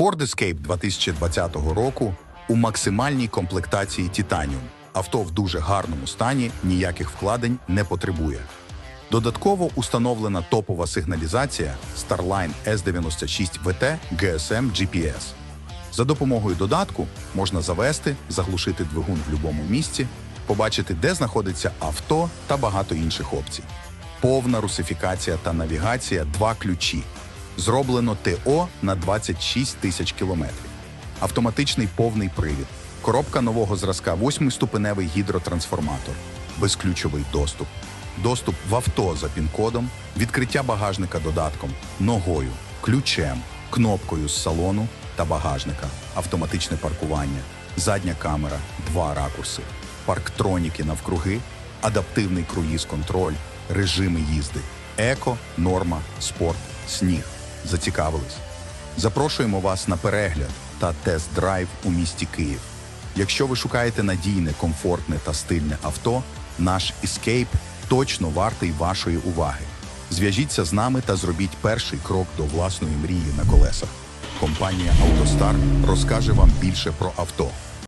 Ford Escape 2020 року у максимальній комплектації Titanium. Авто в дуже гарному стані, ніяких вкладень не потребує. Додатково установлена топова сигналізація Starline S96 VT GSM GPS. За допомогою додатку можна завести, заглушити двигун в будь-якому місці, побачити, де знаходиться авто та багато інших опцій. Повна русифікація та навігація два ключі. Зроблено ТО на 26 тисяч кілометрів. Автоматичний повний привід. Коробка нового зразка, восьмиступеневий гідротрансформатор, безключовий доступ, доступ в авто за пін-кодом, відкриття багажника додатком, ногою, ключем, кнопкою з салону та багажника, автоматичне паркування, задня камера, два ракурси, парктроніки навкруги, адаптивний круїз-контроль, режими їзди, еко, норма, спорт, сніг. Зацікавились? Запрошуємо вас на перегляд та тест-драйв у місті Київ. Якщо ви шукаєте надійне, комфортне та стильне авто, наш Escape точно вартий вашої уваги. Зв'яжіться з нами та зробіть перший крок до власної мрії на колесах. Компанія «АвтоСтар» розкаже вам більше про авто.